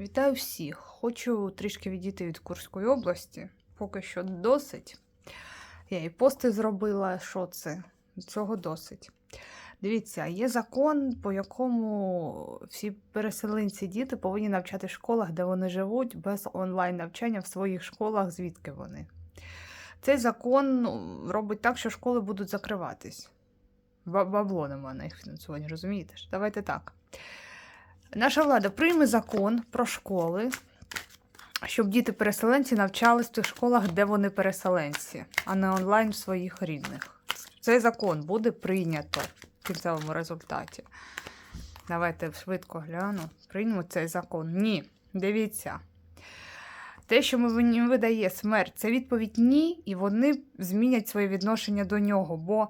Вітаю всіх! Хочу трішки відійти від Курської області. Поки що досить. Я і пости зробила, що це? Цього досить. Дивіться, є закон, по якому всі переселенці діти повинні навчати в школах, де вони живуть, без онлайн навчання в своїх школах, звідки вони. Цей закон ну, робить так, що школи будуть закриватись. Бабло нема на їх фінансування, розумієте? Давайте так. Наша влада прийме закон про школи, щоб діти-переселенці навчались в тих школах, де вони переселенці, а не онлайн в своїх рідних. Цей закон буде прийнято в кінцевому результаті. Давайте швидко гляну. Приймемо цей закон. Ні. Дивіться. Те, що мені видає смерть, це відповідь ні, і вони змінять своє відношення до нього. Бо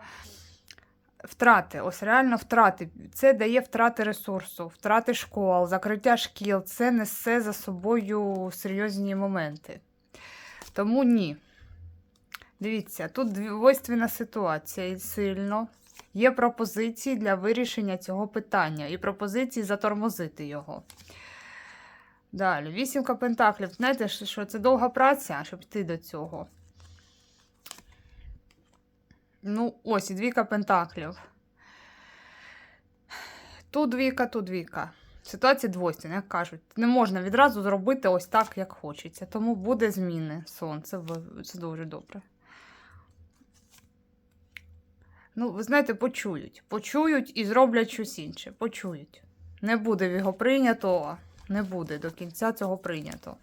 втрати, ось реально втрати. Це дає втрати ресурсу, втрати школ, закриття шкіл. Це несе за собою серйозні моменти. Тому ні. Дивіться, тут двойственна ситуація і сильно. Є пропозиції для вирішення цього питання і пропозиції затормозити його. Далі, вісімка пентаклів. Знаєте, що це довга праця, щоб йти до цього. Ну, ось і двійка пентаклів. Тут двійка, тут двійка. Ситуація двойственна, як кажуть. Не можна відразу зробити ось так, як хочеться. Тому буде зміни сонце. Це дуже добре. Ну, ви знаєте, почують. Почують і зроблять щось інше. Почують. Не буде його прийнято, не буде до кінця цього прийнято.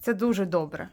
Це дуже добре.